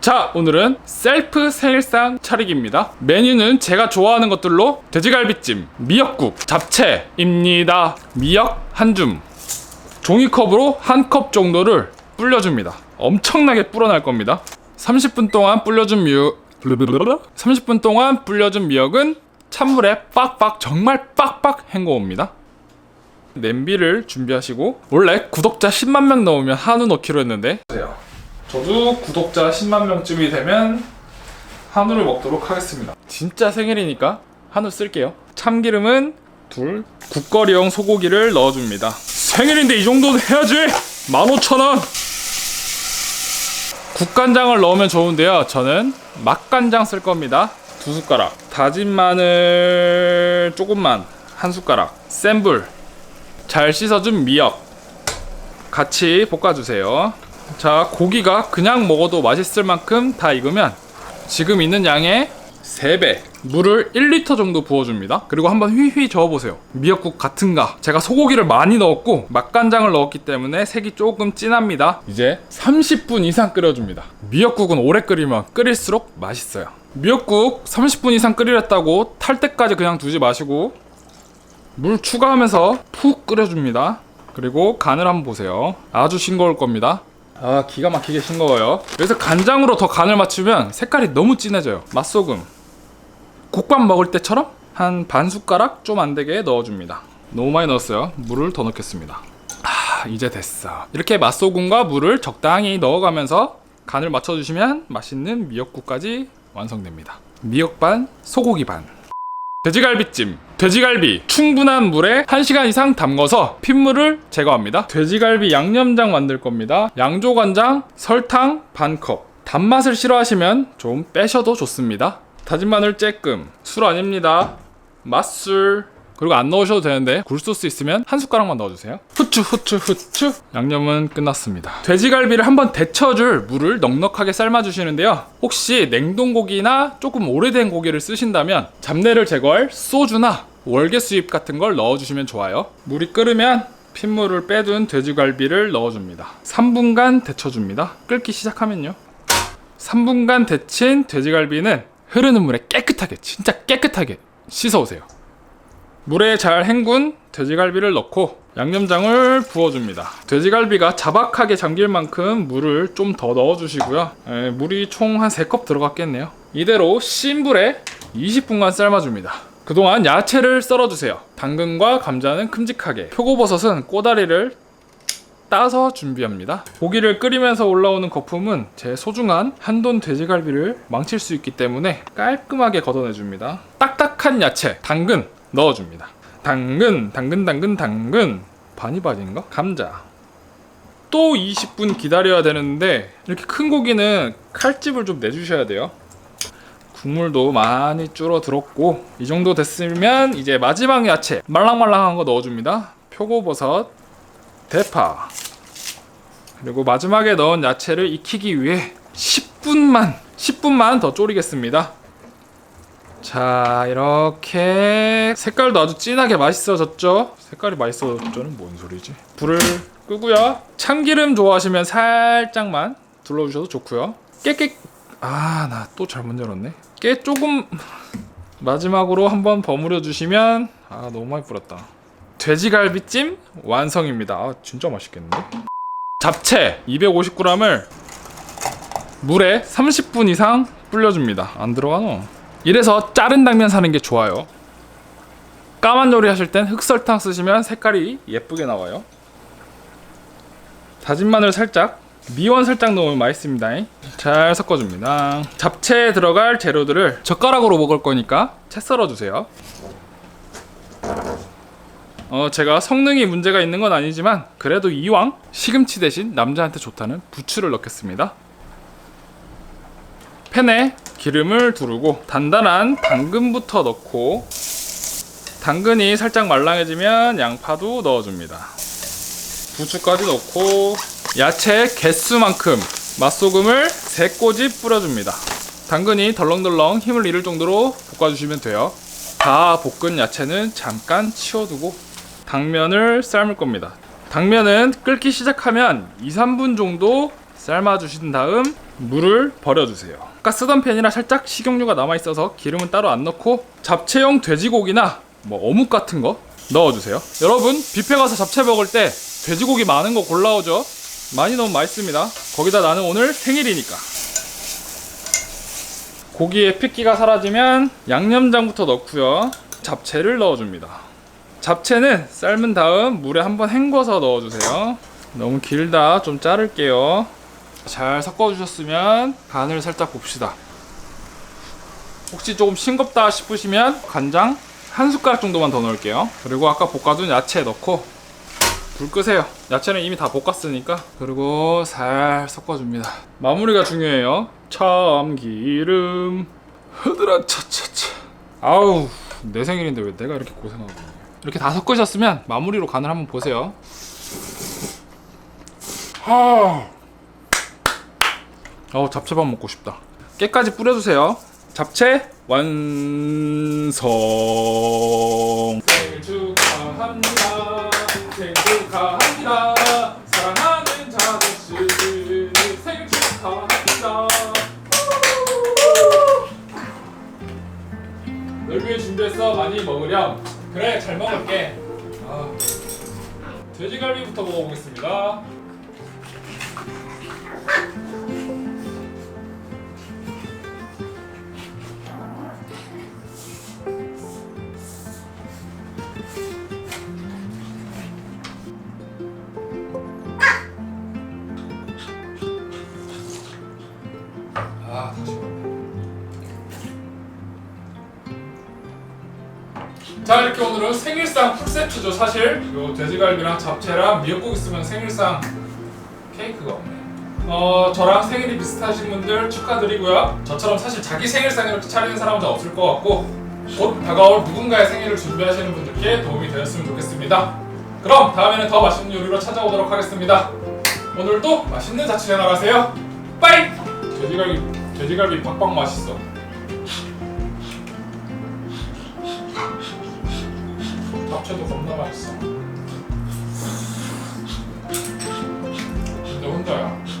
자 오늘은 셀프 생일상 차리기입니다. 메뉴는 제가 좋아하는 것들로 돼지갈비찜, 미역국, 잡채입니다. 미역 한 줌. 종이컵으로 한 컵 정도를 불려줍니다. 엄청나게 불어날 겁니다. 30분 동안 불려준 미역 30분 동안 불려준 미역은 찬물에 빡빡 정말 빡빡 헹궈옵니다. 냄비를 준비하시고 원래 구독자 10만 명 넘으면 한우 넣기로 했는데 저도 구독자 10만 명쯤이 되면 한우를 먹도록 하겠습니다. 진짜 생일이니까 한우 쓸게요. 참기름은 둘, 국거리용 소고기를 넣어줍니다. 생일인데 이 정도는 해야지! 15,000원! 국간장을 넣으면 좋은데요. 저는 맛간장 쓸 겁니다. 두 숟가락. 다진 마늘 조금만. 한 숟가락. 센 불. 잘 씻어준 미역. 같이 볶아주세요. 자, 고기가 그냥 먹어도 맛있을 만큼 다 익으면 지금 있는 양의 3배 물을 1리터 정도 부어줍니다. 그리고 한번 휘휘 저어보세요. 미역국 같은가? 제가 소고기를 많이 넣었고 맛간장을 넣었기 때문에 색이 조금 진합니다. 이제 30분 이상 끓여줍니다. 미역국은 오래 끓이면 끓일수록 맛있어요. 미역국 30분 이상 끓이랬다고 탈 때까지 그냥 두지 마시고 물 추가하면서 푹 끓여줍니다. 그리고 간을 한번 보세요. 아주 싱거울 겁니다. 아 기가 막히게 싱거워요. 그래서 간장으로 더 간을 맞추면 색깔이 너무 진해져요. 맛소금. 국밥 먹을 때처럼 한 반 숟가락 좀 안 되게 넣어줍니다. 너무 많이 넣었어요. 물을 더 넣겠습니다. 아 이제 됐어. 이렇게 맛소금과 물을 적당히 넣어가면서 간을 맞춰주시면 맛있는 미역국까지 완성됩니다. 미역 반, 소고기 반. 돼지갈비찜. 돼지갈비 충분한 물에 1시간 이상 담궈서 핏물을 제거합니다. 돼지갈비 양념장 만들 겁니다. 양조간장 설탕 반컵. 단맛을 싫어하시면 좀 빼셔도 좋습니다. 다진 마늘 쬐끔. 술 아닙니다. 맛술 그리고 안 넣으셔도 되는데 굴소스 있으면 한 숟가락만 넣어주세요. 후추 후추 후추. 양념은 끝났습니다. 돼지갈비를 한번 데쳐줄 물을 넉넉하게 삶아주시는데요. 혹시 냉동고기나 조금 오래된 고기를 쓰신다면 잡내를 제거할 소주나 월계수잎 같은 걸 넣어주시면 좋아요. 물이 끓으면 핏물을 빼둔 돼지갈비를 넣어줍니다. 3분간 데쳐줍니다. 끓기 시작하면요. 3분간 데친 돼지갈비는 흐르는 물에 깨끗하게 진짜 깨끗하게 씻어오세요 물에 잘 헹군 돼지갈비를 넣고 양념장을 부어줍니다. 돼지갈비가 자박하게 잠길 만큼 물을 좀 더 넣어주시고요. 에, 물이 총 한 3컵 들어갔겠네요. 이대로 신 불에 20분간 삶아줍니다. 그동안 야채를 썰어주세요. 당근과 감자는 큼직하게, 표고버섯은 꼬다리를 따서 준비합니다. 고기를 끓이면서 올라오는 거품은 제 소중한 한돈 돼지갈비를 망칠 수 있기 때문에 깔끔하게 걷어내줍니다. 딱딱한 야채, 당근 넣어줍니다. 당근, 당근, 당근, 당근. 바니바니인가? 감자. 또 20분 기다려야 되는데 이렇게 큰 고기는 칼집을 좀 내주셔야 돼요. 국물도 많이 줄어들었고 이 정도 됐으면 이제 마지막 야채 말랑말랑한 거 넣어줍니다. 표고버섯, 대파 그리고 마지막에 넣은 야채를 익히기 위해 10분만 10분만 더 졸이겠습니다. 자 이렇게 색깔도 아주 진하게 맛있어졌죠? 색깔이 맛있어졌죠는 뭔 소리지? 불을 끄고요. 참기름 좋아하시면 살짝만 둘러주셔도 좋고요. 깨깨 아 나 또 잘못 열었네. 깨 조금 마지막으로 한번 버무려 주시면 아 너무 많이 뿌렸다. 돼지갈비찜 완성입니다. 아 진짜 맛있겠는데? 잡채 250g을 물에 30분 이상 불려줍니다. 안 들어가노 이래서 자른 당면 사는 게 좋아요. 까만 요리 하실 땐 흑설탕 쓰시면 색깔이 예쁘게 나와요. 다진 마늘 살짝, 미원 살짝 넣으면 맛있습니다. 잘 섞어줍니다. 잡채에 들어갈 재료들을 젓가락으로 먹을 거니까 채 썰어주세요. 어, 제가 성능이 문제가 있는 건 아니지만 그래도 이왕 시금치 대신 남자한테 좋다는 부추를 넣겠습니다. 팬에 기름을 두르고 단단한 당근부터 넣고 당근이 살짝 말랑해지면 양파도 넣어줍니다. 부추까지 넣고 야채 개수만큼 맛소금을 3꼬집 뿌려줍니다. 당근이 덜렁덜렁 힘을 잃을 정도로 볶아주시면 돼요. 다 볶은 야채는 잠깐 치워두고 당면을 삶을 겁니다. 당면은 끓기 시작하면 2, 3분 정도 삶아주신 다음 물을 버려주세요. 아까 쓰던 팬이라 살짝 식용유가 남아 있어서 기름은 따로 안 넣고 잡채용 돼지고기나 뭐 어묵 같은 거 넣어주세요. 여러분 뷔페 가서 잡채 먹을 때 돼지고기 많은 거 골라오죠. 많이 넣으면 맛있습니다. 거기다 나는 오늘 생일이니까. 고기의 핏기가 사라지면 양념장부터 넣고요. 잡채를 넣어줍니다. 잡채는 삶은 다음 물에 한번 헹궈서 넣어주세요. 너무 길다. 좀 자를게요. 잘 섞어주셨으면 간을 살짝 봅시다. 혹시 조금 싱겁다 싶으시면 간장 한 숟가락 정도만 더 넣을게요. 그리고 아까 볶아둔 야채 넣고 불 끄세요. 야채는 이미 다 볶았으니까. 그리고 살 섞어줍니다. 마무리가 중요해요. 참기름. 흐드라 차차차. 아우 내 생일인데 왜 내가 이렇게 고생하고. 이렇게 다 섞으셨으면 마무리로 간을 한번 보세요. 하. 어 잡채밥 먹고 싶다. 깨까지 뿌려주세요. 잡채 완성. 생일 축하합니다. 생일 축하합니다. 사랑하는 자동씨 생일 축하합니다. 널 위해 준비했어 많이 먹으렴. 그래 잘 먹을게. 아, 돼지갈비부터 먹어보겠습니다. 자 이렇게 오늘은 생일상 풀세트죠 사실. 요 돼지갈비랑 잡채랑 미역국 있으면 생일상 케이크가 없네. 어 저랑 생일이 비슷하신 분들 축하드리고요. 저처럼 사실 자기 생일상 이렇게 차리는 사람은 잘 없을 것 같고 곧 다가올 누군가의 생일을 준비하시는 분들께 도움이 되었으면 좋겠습니다. 그럼 다음에는 더 맛있는 요리로 찾아오도록 하겠습니다. 오늘도 맛있는 자취 생활하세요. 빠이! 돼지갈비 돼지갈비 빡빡 맛있어 잡채도 겁나 맛있어. 근데 혼자야.